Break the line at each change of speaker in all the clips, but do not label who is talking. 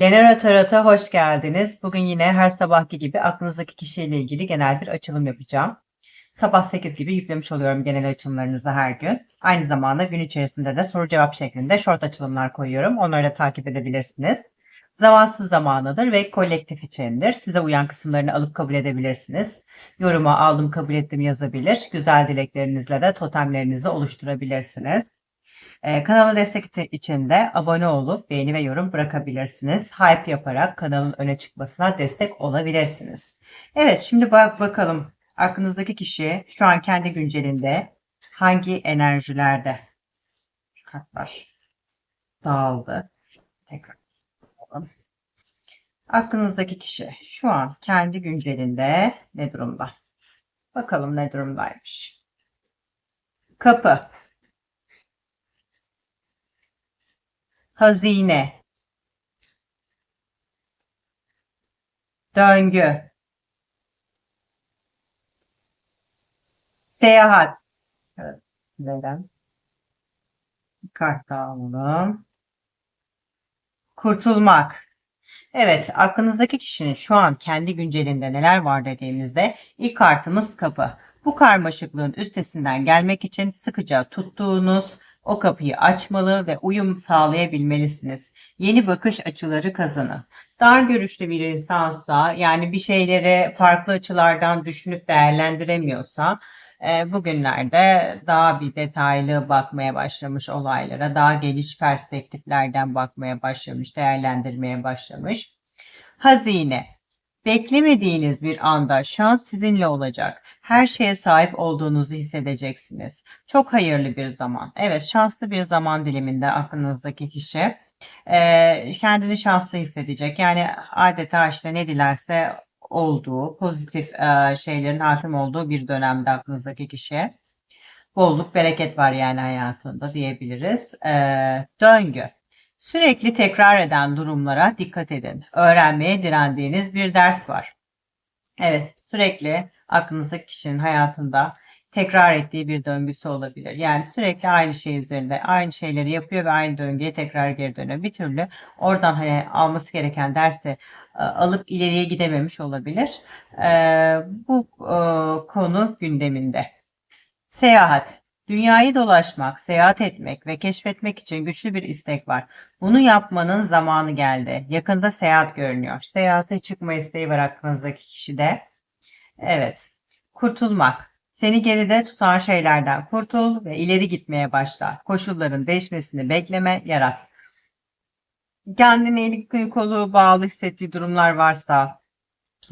Genel Tarot'a hoş geldiniz. Bugün yine her sabahki gibi aklınızdaki kişiyle ilgili genel bir açılım yapacağım. Sabah 8 gibi yüklemiş oluyorum genel açılımlarınızı her gün. Aynı zamanda gün içerisinde de soru cevap şeklinde short açılımlar koyuyorum. Onları da takip edebilirsiniz. Zamansız zamanıdır ve kolektif içindir. Size uyan kısımlarını alıp kabul edebilirsiniz. Yoruma aldım kabul ettim yazabilir. Güzel dileklerinizle de totemlerinizi oluşturabilirsiniz. Ee, kanala destek için de abone olup beğeni ve yorum bırakabilirsiniz. Hype yaparak kanalın öne çıkmasına destek olabilirsiniz. Evet şimdi bak bakalım aklınızdaki kişi şu an kendi güncelinde hangi enerjilerde? Şu kartlar dağıldı. Tekrar bakalım. Aklınızdaki kişi şu an kendi güncelinde ne durumda? Bakalım ne durumdaymış. Kapı. Hazine. Döngü. Seyahat. Evet. Neden? Kart daha alalım. Kurtulmak. Evet, aklınızdaki kişinin şu an kendi güncelinde neler var dediğimizde ilk kartımız kapı. Bu karmaşıklığın üstesinden gelmek için sıkıca tuttuğunuz o kapıyı açmalı ve uyum sağlayabilmelisiniz. Yeni bakış açıları kazanın. Dar görüşlü bir insansa yani bir şeyleri farklı açılardan düşünüp değerlendiremiyorsa e, bugünlerde daha bir detaylı bakmaya başlamış olaylara, daha geniş perspektiflerden bakmaya başlamış, değerlendirmeye başlamış. Hazine. Beklemediğiniz bir anda şans sizinle olacak. Her şeye sahip olduğunuzu hissedeceksiniz. Çok hayırlı bir zaman. Evet, şanslı bir zaman diliminde aklınızdaki kişi kendini şanslı hissedecek. Yani adeta işte ne dilerse olduğu, pozitif şeylerin hakim olduğu bir dönemde aklınızdaki kişi. Bolluk, bereket var yani hayatında diyebiliriz. Döngü. Sürekli tekrar eden durumlara dikkat edin. Öğrenmeye direndiğiniz bir ders var. Evet, sürekli aklınızdaki kişinin hayatında tekrar ettiği bir döngüsü olabilir. Yani sürekli aynı şey üzerinde aynı şeyleri yapıyor ve aynı döngüye tekrar geri dönüyor. Bir türlü oradan hani alması gereken dersi e, alıp ileriye gidememiş olabilir. E, bu e, konu gündeminde. Seyahat. Dünyayı dolaşmak, seyahat etmek ve keşfetmek için güçlü bir istek var. Bunu yapmanın zamanı geldi. Yakında seyahat görünüyor. Seyahate çıkma isteği var aklınızdaki kişide. Evet. Kurtulmak. Seni geride tutan şeylerden kurtul ve ileri gitmeye başla. Koşulların değişmesini bekleme, yarat. Kendine eli kolu bağlı hissettiği durumlar varsa,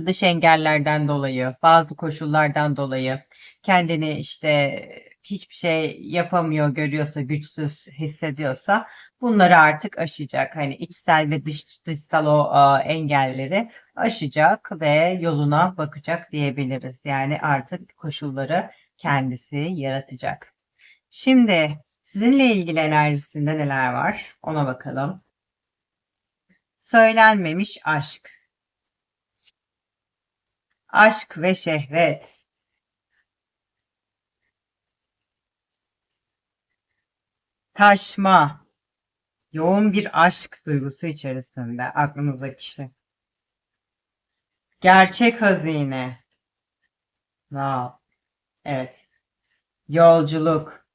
dış engellerden dolayı, bazı koşullardan dolayı kendini işte hiçbir şey yapamıyor görüyorsa, güçsüz hissediyorsa bunları artık aşacak. Hani içsel ve dış, dışsal o a, engelleri aşacak ve yoluna bakacak diyebiliriz. Yani artık koşulları kendisi yaratacak. Şimdi sizinle ilgili enerjisinde neler var? Ona bakalım. Söylenmemiş aşk. Aşk ve şehvet. Taşma. Yoğun bir aşk duygusu içerisinde aklınızdaki kişi. Gerçek hazine. Wow. Evet. Yolculuk.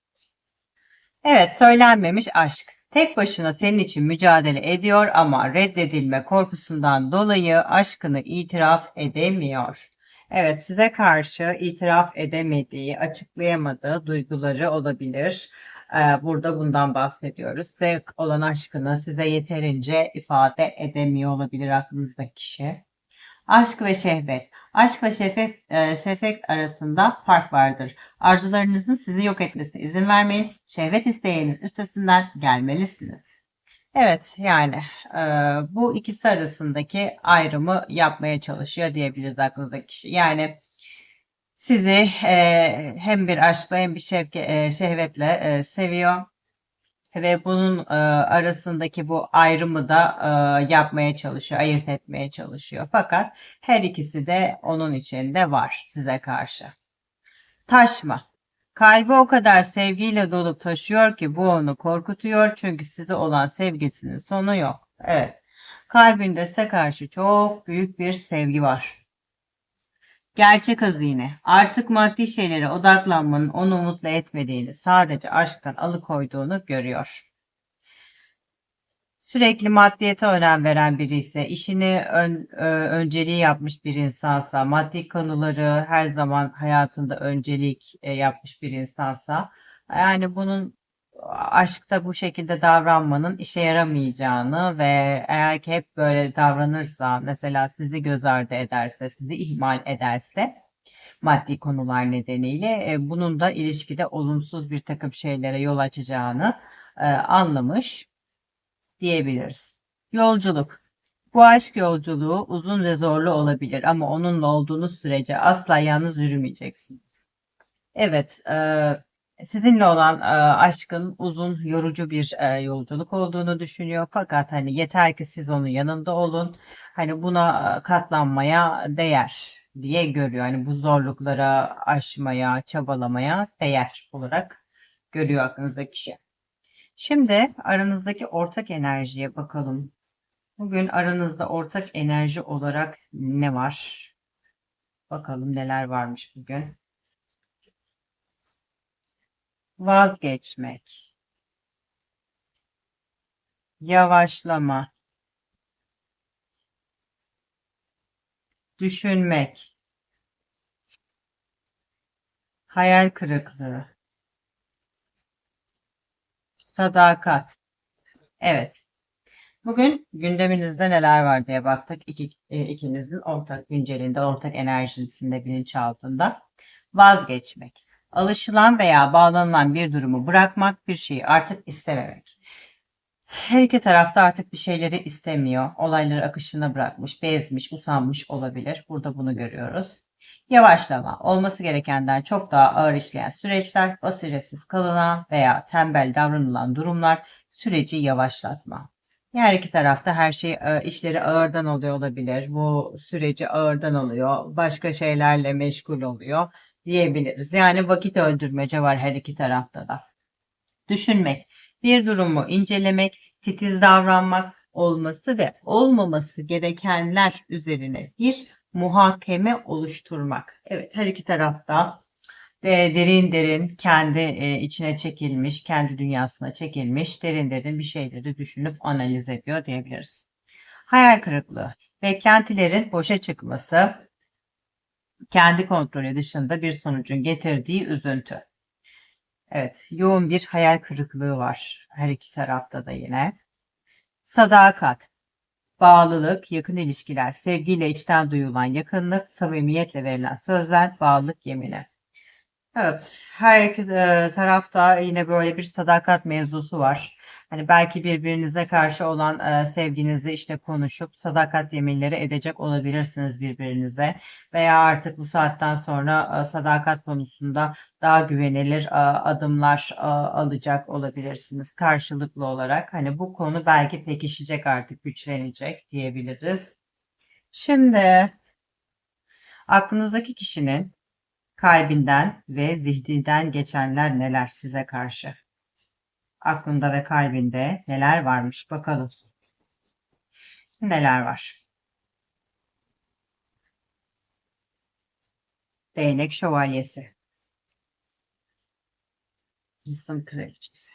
Evet, söylenmemiş aşk. Tek başına senin için mücadele ediyor ama reddedilme korkusundan dolayı aşkını itiraf edemiyor. Evet, size karşı itiraf edemediği, açıklayamadığı duyguları olabilir. Ee, burada bundan bahsediyoruz. Size olan aşkını size yeterince ifade edemiyor olabilir aklınızdaki kişi. Aşk ve şehvet. Aşk ve şehvet, e, şehvet arasında fark vardır. Arzularınızın sizi yok etmesine izin vermeyin. Şehvet isteğinin üstesinden gelmelisiniz. Evet yani e, bu ikisi arasındaki ayrımı yapmaya çalışıyor diyebiliriz aklınızdaki kişi. Yani sizi e, hem bir aşkla hem bir şevke, e, şehvetle e, seviyor ve bunun e, arasındaki bu ayrımı da e, yapmaya çalışıyor, ayırt etmeye çalışıyor. Fakat her ikisi de onun içinde var size karşı. Taşma. Kalbi o kadar sevgiyle dolup taşıyor ki bu onu korkutuyor çünkü size olan sevgisinin sonu yok. Evet. Kalbinde size karşı çok büyük bir sevgi var. Gerçek hazine. Artık maddi şeylere odaklanmanın onu mutlu etmediğini, sadece aşktan alıkoyduğunu görüyor. Sürekli maddiyete önem veren biri ise, işini ön, ö, önceliği yapmış bir insansa, maddi konuları her zaman hayatında öncelik e, yapmış bir insansa, yani bunun aşkta bu şekilde davranmanın işe yaramayacağını ve eğer ki hep böyle davranırsa, mesela sizi göz ardı ederse, sizi ihmal ederse, maddi konular nedeniyle e, bunun da ilişkide olumsuz bir takım şeylere yol açacağını e, anlamış diyebiliriz. Yolculuk. Bu aşk yolculuğu uzun ve zorlu olabilir ama onunla olduğunuz sürece asla yalnız yürümeyeceksiniz. Evet, e, sizinle olan e, aşkın uzun, yorucu bir e, yolculuk olduğunu düşünüyor. Fakat hani yeter ki siz onun yanında olun. Hani buna e, katlanmaya değer diye görüyor. Hani bu zorluklara aşmaya, çabalamaya değer olarak görüyor aklınızdaki kişi. Şimdi aranızdaki ortak enerjiye bakalım. Bugün aranızda ortak enerji olarak ne var? Bakalım neler varmış bugün. Vazgeçmek. Yavaşlama. Düşünmek. Hayal kırıklığı. Sadakat. Evet. Bugün gündeminizde neler var diye baktık. İki, e, ikinizin ortak güncelinde, ortak enerjisinde, bilinçaltında. Vazgeçmek. Alışılan veya bağlanılan bir durumu bırakmak, bir şeyi artık istememek. Her iki tarafta artık bir şeyleri istemiyor. Olayları akışına bırakmış, bezmiş, usanmış olabilir. Burada bunu görüyoruz. Yavaşlama, olması gerekenden çok daha ağır işleyen süreçler, basiretsiz kalınan veya tembel davranılan durumlar süreci yavaşlatma. Her iki tarafta her şey e, işleri ağırdan oluyor olabilir. Bu süreci ağırdan oluyor. Başka şeylerle meşgul oluyor diyebiliriz. Yani vakit öldürmece var her iki tarafta da. Düşünmek, bir durumu incelemek, titiz davranmak, olması ve olmaması gerekenler üzerine bir muhakeme oluşturmak. Evet her iki tarafta de derin derin kendi e, içine çekilmiş, kendi dünyasına çekilmiş, derin derin bir şeyleri düşünüp analiz ediyor diyebiliriz. Hayal kırıklığı, beklentilerin boşa çıkması, kendi kontrolü dışında bir sonucun getirdiği üzüntü. Evet, yoğun bir hayal kırıklığı var her iki tarafta da yine. Sadakat, bağlılık, yakın ilişkiler, sevgiyle içten duyulan yakınlık, samimiyetle verilen sözler, bağlılık yemini. Evet, her e, tarafta yine böyle bir sadakat mevzusu var. Hani belki birbirinize karşı olan e, sevginizi işte konuşup sadakat yeminleri edecek olabilirsiniz birbirinize. Veya artık bu saatten sonra e, sadakat konusunda daha güvenilir e, adımlar e, alacak olabilirsiniz karşılıklı olarak. Hani bu konu belki pekişecek artık güçlenecek diyebiliriz. Şimdi aklınızdaki kişinin kalbinden ve zihninden geçenler neler size karşı? Aklında ve kalbinde neler varmış bakalım. Neler var? Değnek şövalyesi. İnsan kraliçesi.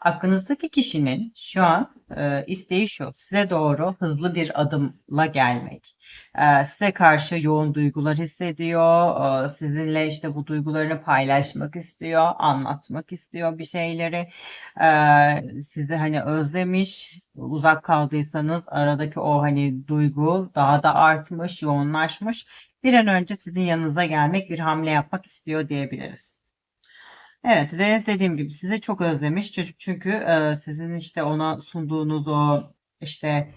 Aklınızdaki kişinin şu an e, isteği şu. Size doğru hızlı bir adımla gelmek. E, size karşı yoğun duygular hissediyor. E, sizinle işte bu duygularını paylaşmak istiyor. Anlatmak istiyor bir şeyleri. E, sizi hani özlemiş. Uzak kaldıysanız aradaki o hani duygu daha da artmış, yoğunlaşmış. Bir an önce sizin yanınıza gelmek, bir hamle yapmak istiyor diyebiliriz. Evet ve dediğim gibi sizi çok özlemiş. Çünkü e, sizin işte ona sunduğunuz o işte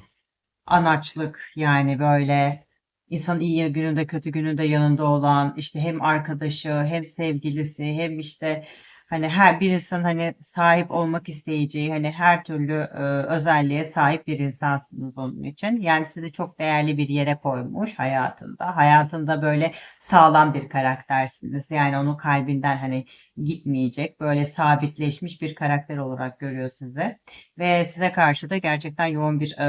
anaçlık yani böyle insan iyi gününde kötü gününde yanında olan işte hem arkadaşı hem sevgilisi hem işte Hani her bir insan hani sahip olmak isteyeceği hani her türlü e, özelliğe sahip bir insansınız onun için. Yani sizi çok değerli bir yere koymuş hayatında. Hayatında böyle sağlam bir karaktersiniz. Yani onun kalbinden hani gitmeyecek. Böyle sabitleşmiş bir karakter olarak görüyor sizi. Ve size karşı da gerçekten yoğun bir e,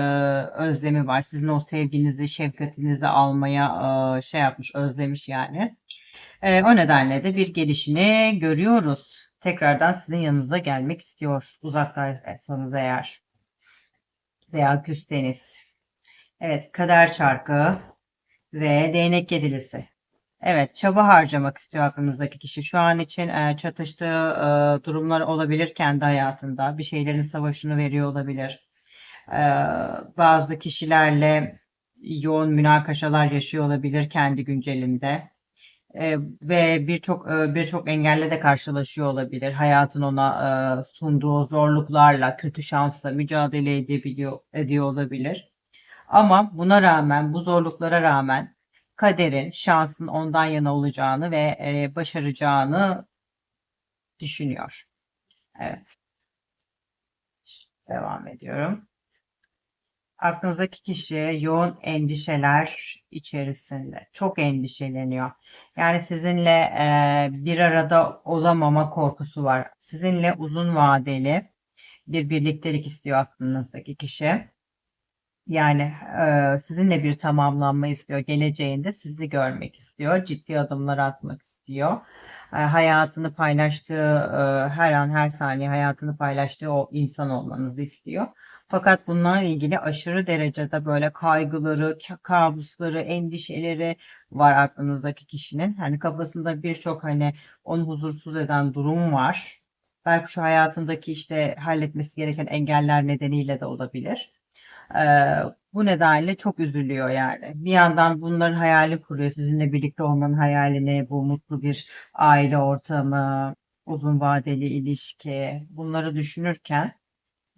özlemi var. Sizin o sevginizi, şefkatinizi almaya e, şey yapmış, özlemiş yani. E, o nedenle de bir gelişini görüyoruz. Tekrardan sizin yanınıza gelmek istiyor. Uzaktaysanız eğer. Veya küsteniz. Evet, kader çarkı ve değnek yedilisi. Evet, çaba harcamak istiyor aklınızdaki kişi. Şu an için e, çatıştığı e, durumlar olabilir kendi hayatında. Bir şeylerin savaşını veriyor olabilir. E, bazı kişilerle yoğun münakaşalar yaşıyor olabilir kendi güncelinde. E, ve birçok e, birçok engelle de karşılaşıyor olabilir. Hayatın ona e, sunduğu zorluklarla, kötü şansla mücadele edebiliyor, ediyor olabilir. Ama buna rağmen, bu zorluklara rağmen kaderin, şansın ondan yana olacağını ve e, başaracağını düşünüyor. Evet. Devam ediyorum. Aklınızdaki kişi yoğun endişeler içerisinde. Çok endişeleniyor. Yani sizinle e, bir arada olamama korkusu var. Sizinle uzun vadeli bir birliktelik istiyor aklınızdaki kişi. Yani e, sizinle bir tamamlanma istiyor. Geleceğinde sizi görmek istiyor. Ciddi adımlar atmak istiyor. E, hayatını paylaştığı, e, her an her saniye hayatını paylaştığı o insan olmanızı istiyor. Fakat bunlarla ilgili aşırı derecede böyle kaygıları, kabusları, endişeleri var aklınızdaki kişinin. Hani kafasında birçok hani onu huzursuz eden durum var. Belki şu hayatındaki işte halletmesi gereken engeller nedeniyle de olabilir. Ee, bu nedenle çok üzülüyor yani. Bir yandan bunların hayali kuruyor. Sizinle birlikte olmanın hayalini, bu mutlu bir aile ortamı, uzun vadeli ilişki bunları düşünürken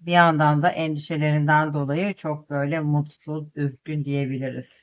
bir yandan da endişelerinden dolayı çok böyle mutsuz, üzgün diyebiliriz.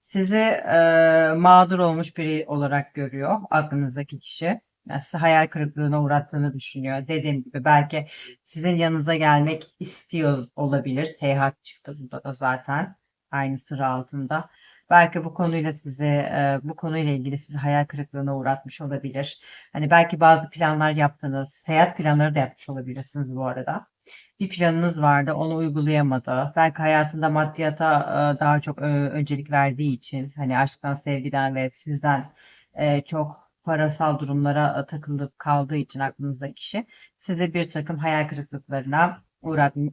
Sizi e, mağdur olmuş biri olarak görüyor aklınızdaki kişi. Yani sizi hayal kırıklığına uğrattığını düşünüyor. Dediğim gibi belki sizin yanınıza gelmek istiyor olabilir. Seyahat çıktı burada da zaten aynı sıra altında. Belki bu konuyla sizi e, bu konuyla ilgili sizi hayal kırıklığına uğratmış olabilir. Hani belki bazı planlar yaptınız. Seyahat planları da yapmış olabilirsiniz bu arada bir planınız vardı, onu uygulayamadı. Belki hayatında maddiyata e, daha çok öncelik verdiği için, hani aşktan, sevgiden ve sizden e, çok parasal durumlara takılıp kaldığı için aklınızdaki kişi sizi bir takım hayal kırıklıklarına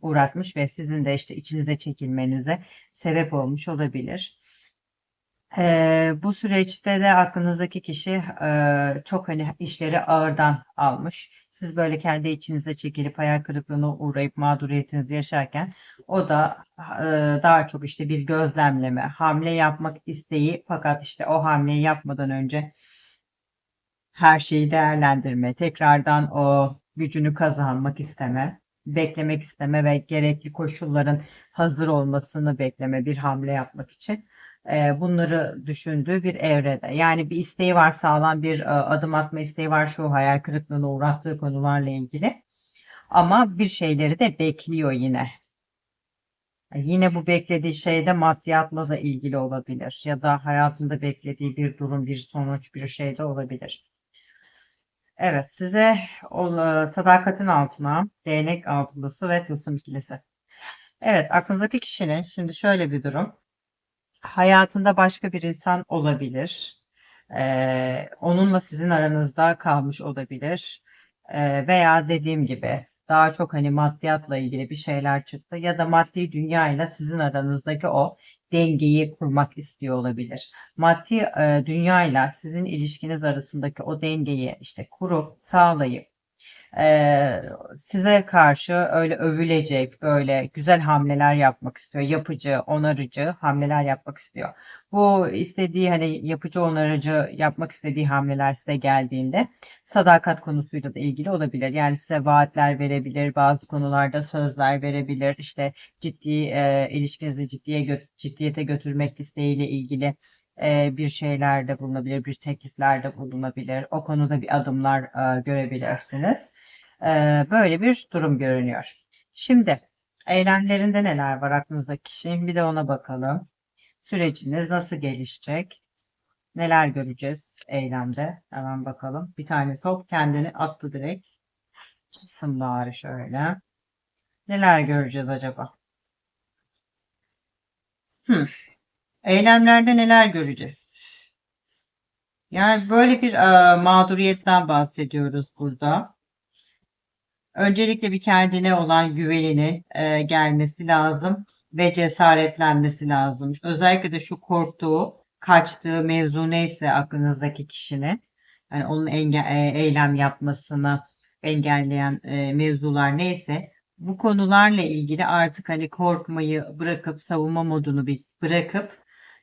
uğratmış ve sizin de işte içinize çekilmenize sebep olmuş olabilir. Eee, bu süreçte de aklınızdaki kişi, eee, çok, hani, işleri ağırdan almış. Siz böyle kendi içinize çekilip hayal kırıklığına uğrayıp mağduriyetinizi yaşarken o da, eee, daha çok, işte, bir gözlemleme, hamle yapmak isteği fakat, işte, o hamleyi yapmadan önce her şeyi değerlendirme, tekrardan o gücünü kazanmak isteme, beklemek isteme ve gerekli koşulların hazır olmasını bekleme bir hamle yapmak için bunları düşündüğü bir evrede. Yani bir isteği var, sağlam bir adım atma isteği var şu hayal kırıklığına uğrattığı konularla ilgili. Ama bir şeyleri de bekliyor yine. Yine bu beklediği şey de maddiyatla da ilgili olabilir. Ya da hayatında beklediği bir durum, bir sonuç, bir şey de olabilir. Evet, size o, sadakatin altına değnek altılısı ve tılsım ikilisi. Evet, aklınızdaki kişinin şimdi şöyle bir durum hayatında başka bir insan olabilir. Ee, onunla sizin aranızda kalmış olabilir. Ee, veya dediğim gibi daha çok hani maddiyatla ilgili bir şeyler çıktı ya da maddi dünyayla sizin aranızdaki o dengeyi kurmak istiyor olabilir. Maddi e, dünyayla sizin ilişkiniz arasındaki o dengeyi işte kurup sağlayıp e, size karşı öyle övülecek, böyle güzel hamleler yapmak istiyor. Yapıcı, onarıcı hamleler yapmak istiyor. Bu istediği hani yapıcı, onarıcı yapmak istediği hamleler size geldiğinde sadakat konusuyla da ilgili olabilir. Yani size vaatler verebilir, bazı konularda sözler verebilir. İşte ciddi e, ilişkinizi ciddiye gö ciddiyete götürmek isteğiyle ilgili e, bir şeylerde bulunabilir, bir tekliflerde bulunabilir. O konuda bir adımlar e, görebilirsiniz. E, böyle bir durum görünüyor. Şimdi eylemlerinde neler var aklınızdaki kişinin bir de ona bakalım. Süreciniz nasıl gelişecek? Neler göreceğiz eylemde? Hemen bakalım. Bir tanesi hop kendini attı direkt. Çıksın bari şöyle. Neler göreceğiz acaba? Hmm. Eylemlerde neler göreceğiz? Yani böyle bir e, mağduriyetten bahsediyoruz burada. Öncelikle bir kendine olan güveninin e, gelmesi lazım ve cesaretlenmesi lazım. Özellikle de şu korktuğu, kaçtığı mevzu neyse aklınızdaki kişinin, yani onun enge- e, eylem yapmasını engelleyen e, mevzular neyse bu konularla ilgili artık hani korkmayı bırakıp savunma modunu bir bırakıp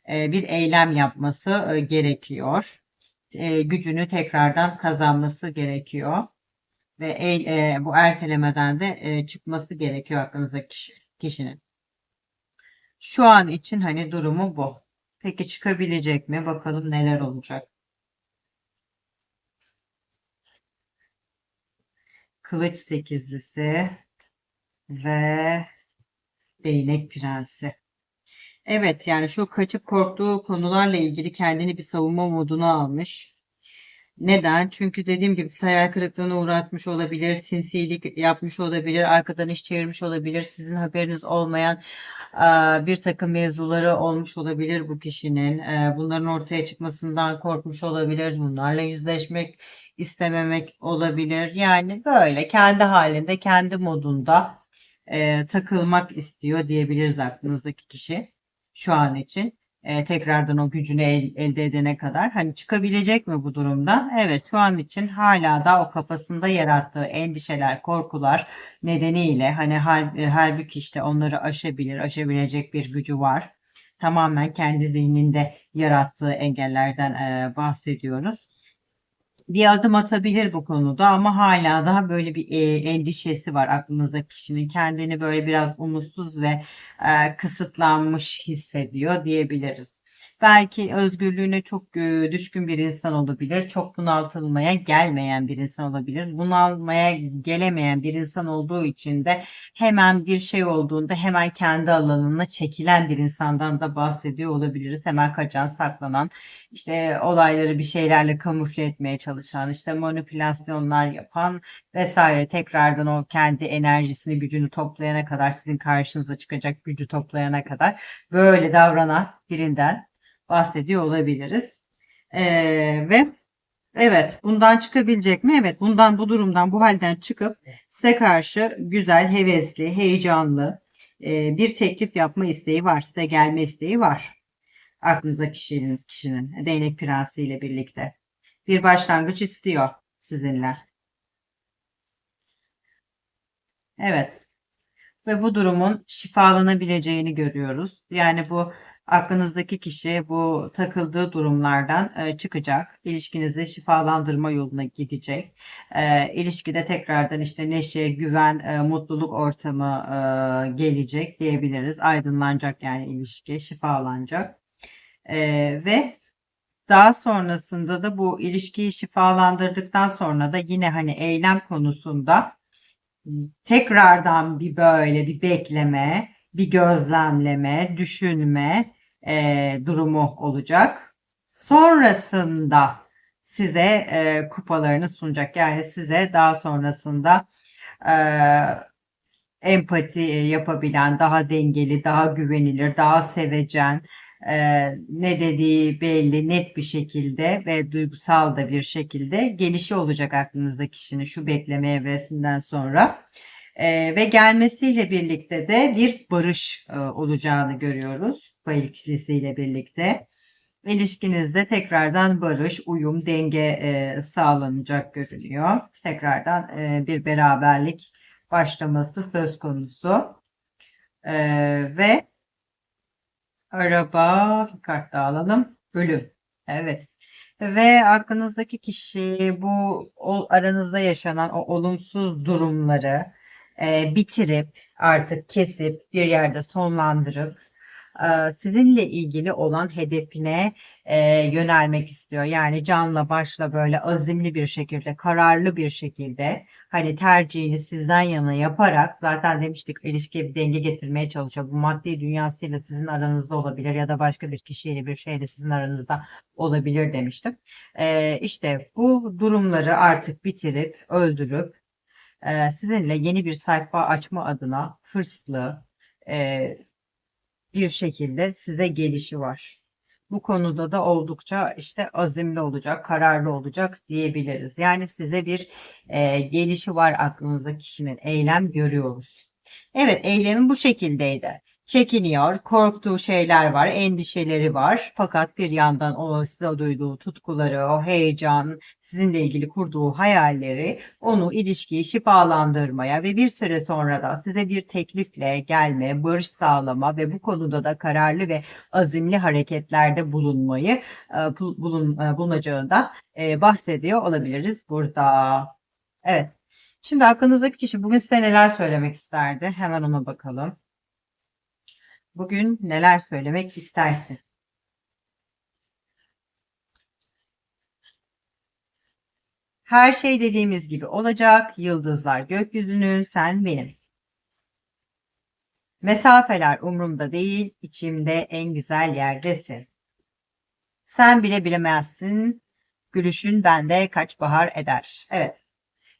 bir eylem yapması e, gerekiyor. E, gücünü tekrardan kazanması gerekiyor ve e, bu ertelemeden de e, çıkması gerekiyor aklınızdaki kişi, kişinin. Şu an için hani durumu bu. Peki çıkabilecek mi? Bakalım neler olacak. Kılıç sekizlisi ve değnek prensi. Evet yani şu kaçıp korktuğu konularla ilgili kendini bir savunma moduna almış. Neden? Çünkü dediğim gibi hayal kırıklığına uğratmış olabilir, sinsilik yapmış olabilir, arkadan iş çevirmiş olabilir, sizin haberiniz olmayan bir takım mevzuları olmuş olabilir bu kişinin. Bunların ortaya çıkmasından korkmuş olabilir, bunlarla yüzleşmek istememek olabilir. Yani böyle kendi halinde, kendi modunda takılmak istiyor diyebiliriz aklınızdaki kişi şu an için e, tekrardan o gücünü el, elde edene kadar hani çıkabilecek mi bu durumdan? Evet şu an için hala da o kafasında yarattığı endişeler, korkular nedeniyle hani hal, e, halbuki işte onları aşabilir, aşabilecek bir gücü var. Tamamen kendi zihninde yarattığı engellerden e, bahsediyoruz bir adım atabilir bu konuda ama hala daha böyle bir e, endişesi var aklınızda kişinin kendini böyle biraz umutsuz ve e, kısıtlanmış hissediyor diyebiliriz. Belki özgürlüğüne çok e, düşkün bir insan olabilir. Çok bunaltılmaya gelmeyen bir insan olabilir. Bunalmaya gelemeyen bir insan olduğu için de hemen bir şey olduğunda hemen kendi alanına çekilen bir insandan da bahsediyor olabiliriz. Hemen kaçan, saklanan, işte olayları bir şeylerle kamufle etmeye çalışan, işte manipülasyonlar yapan vesaire tekrardan o kendi enerjisini, gücünü toplayana kadar sizin karşınıza çıkacak gücü toplayana kadar böyle davranan birinden bahsediyor olabiliriz. Ee, ve evet bundan çıkabilecek mi? Evet bundan bu durumdan bu halden çıkıp size karşı güzel, hevesli, heyecanlı e, bir teklif yapma isteği var. Size gelme isteği var. Aklınıza kişinin, kişinin değnek prensi ile birlikte. Bir başlangıç istiyor sizinle. Evet. Ve bu durumun şifalanabileceğini görüyoruz. Yani bu aklınızdaki kişi bu takıldığı durumlardan e, çıkacak. İlişkinizi şifalandırma yoluna gidecek. E, ilişkide tekrardan işte neşe, güven, e, mutluluk ortamı e, gelecek diyebiliriz. Aydınlanacak yani ilişki, şifalanacak. Ve daha sonrasında da bu ilişkiyi şifalandırdıktan sonra da yine hani eylem konusunda tekrardan bir böyle bir bekleme, bir gözlemleme, düşünme e, durumu olacak. Sonrasında size e, kupalarını sunacak. Yani size daha sonrasında e, empati yapabilen, daha dengeli, daha güvenilir, daha sevecen, e, ne dediği belli, net bir şekilde ve duygusal da bir şekilde gelişi olacak aklınızda kişinin şu bekleme evresinden sonra. E, ve gelmesiyle birlikte de bir barış e, olacağını görüyoruz. Bu ikilisiyle birlikte. İlişkinizde tekrardan barış, uyum, denge e, sağlanacak görünüyor. Tekrardan e, bir beraberlik başlaması söz konusu. E, ve araba bir kart daha alalım. Bölüm. Evet. Ve aklınızdaki kişi bu o, aranızda yaşanan o olumsuz durumları e, bitirip artık kesip bir yerde sonlandırıp sizinle ilgili olan hedefine e, yönelmek istiyor. Yani canla başla böyle azimli bir şekilde, kararlı bir şekilde hani tercihini sizden yana yaparak zaten demiştik ilişkiye bir denge getirmeye çalışıyor. Bu maddi dünyasıyla sizin aranızda olabilir ya da başka bir kişiyle bir şeyle sizin aranızda olabilir demiştim. E, işte bu durumları artık bitirip, öldürüp e, sizinle yeni bir sayfa açma adına hırslı e, bir şekilde size gelişi var. Bu konuda da oldukça işte azimli olacak, kararlı olacak diyebiliriz. Yani size bir e, gelişi var aklınızda kişinin eylem görüyoruz. Evet eylemin bu şekildeydi çekiniyor, korktuğu şeyler var, endişeleri var. Fakat bir yandan o size duyduğu tutkuları, o heyecan, sizinle ilgili kurduğu hayalleri onu ilişkiyi şifalandırmaya ve bir süre sonra da size bir teklifle gelme, barış sağlama ve bu konuda da kararlı ve azimli hareketlerde bulunmayı e, bulun, e, bulunacağından e, bahsediyor olabiliriz burada. Evet. Şimdi aklınızdaki kişi bugün size neler söylemek isterdi? Hemen ona bakalım. Bugün neler söylemek istersin? Her şey dediğimiz gibi olacak. Yıldızlar gökyüzünün, sen benim. Mesafeler umurumda değil, içimde en güzel yerdesin. Sen bile bilemezsin, gülüşün bende kaç bahar eder. Evet.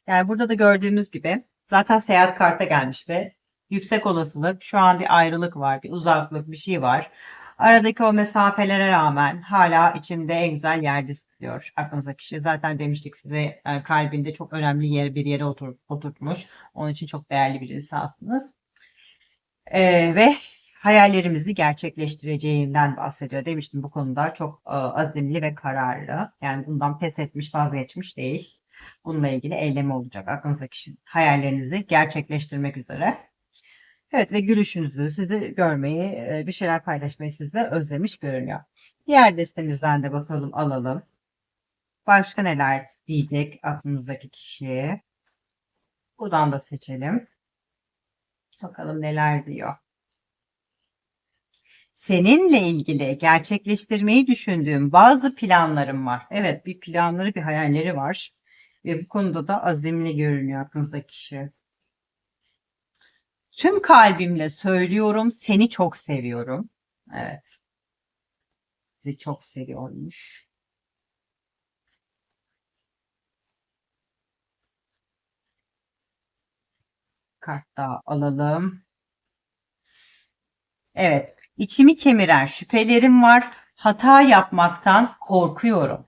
Yani burada da gördüğümüz gibi zaten seyahat karta gelmişti yüksek olasılık şu an bir ayrılık var, bir uzaklık, bir şey var. Aradaki o mesafelere rağmen hala içimde en güzel yerde diyor aklınıza kişi. Zaten demiştik size e, kalbinde çok önemli yer bir yere otur, oturtmuş. Onun için çok değerli bir insansınız. Ee, ve hayallerimizi gerçekleştireceğinden bahsediyor. Demiştim bu konuda çok e, azimli ve kararlı. Yani bundan pes etmiş, vazgeçmiş değil. Bununla ilgili eylemi olacak aklınızdaki. Hayallerinizi gerçekleştirmek üzere. Evet ve gülüşünüzü, sizi görmeyi, e, bir şeyler paylaşmayı sizle özlemiş görünüyor. Diğer destemizden de bakalım alalım. Başka neler diyecek aklımızdaki kişi. Buradan da seçelim. Bakalım neler diyor. Seninle ilgili gerçekleştirmeyi düşündüğüm bazı planlarım var. Evet bir planları bir hayalleri var. Ve bu konuda da azimli görünüyor aklınızdaki kişi. Tüm kalbimle söylüyorum seni çok seviyorum. Evet. Sizi çok seviyormuş. Kart daha alalım. Evet. İçimi kemiren şüphelerim var. Hata yapmaktan korkuyorum.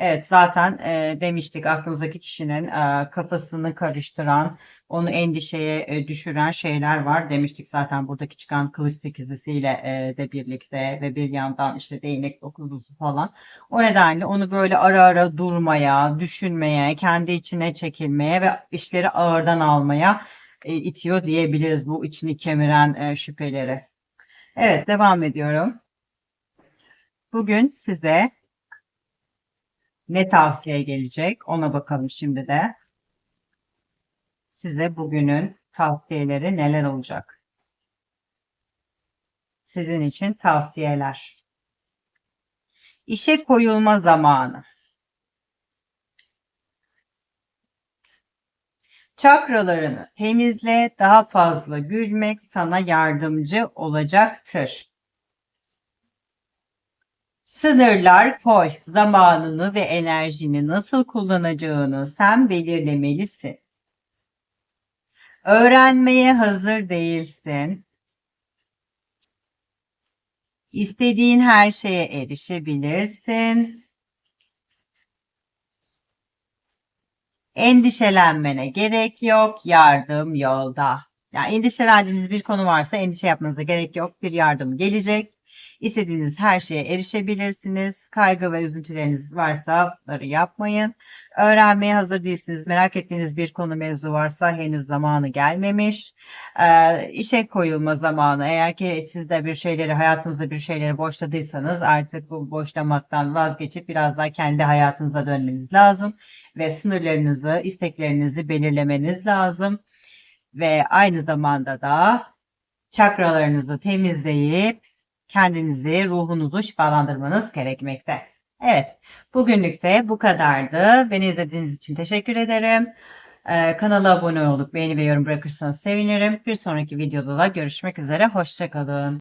Evet zaten e, demiştik aklınızdaki kişinin e, kafasını karıştıran, onu endişeye e, düşüren şeyler var demiştik zaten buradaki çıkan kılıç sekizlisiyle e, de birlikte ve bir yandan işte değnek dokuzlusu falan. O nedenle onu böyle ara ara durmaya, düşünmeye, kendi içine çekilmeye ve işleri ağırdan almaya e, itiyor diyebiliriz bu içini kemiren e, şüpheleri. Evet devam ediyorum. Bugün size ne tavsiye gelecek ona bakalım şimdi de. Size bugünün tavsiyeleri neler olacak? Sizin için tavsiyeler. İşe koyulma zamanı. Çakralarını temizle, daha fazla gülmek sana yardımcı olacaktır. Sınırlar koy. Zamanını ve enerjini nasıl kullanacağını sen belirlemelisin. Öğrenmeye hazır değilsin. İstediğin her şeye erişebilirsin. Endişelenmene gerek yok. Yardım yolda. Yani endişelendiğiniz bir konu varsa endişe yapmanıza gerek yok. Bir yardım gelecek. İstediğiniz her şeye erişebilirsiniz. Kaygı ve üzüntüleriniz varsa bunları yapmayın. Öğrenmeye hazır değilsiniz. Merak ettiğiniz bir konu mevzu varsa henüz zamanı gelmemiş. Ee, işe koyulma zamanı. Eğer ki siz de bir şeyleri hayatınızda bir şeyleri boşladıysanız artık bu boşlamaktan vazgeçip biraz daha kendi hayatınıza dönmeniz lazım. Ve sınırlarınızı, isteklerinizi belirlemeniz lazım. Ve aynı zamanda da çakralarınızı temizleyip kendinizi, ruhunuzu şifalandırmanız gerekmekte. Evet, bugünlük de bu kadardı. Beni izlediğiniz için teşekkür ederim. Ee, kanala abone olup beğeni ve yorum bırakırsanız sevinirim. Bir sonraki videoda da görüşmek üzere. Hoşçakalın.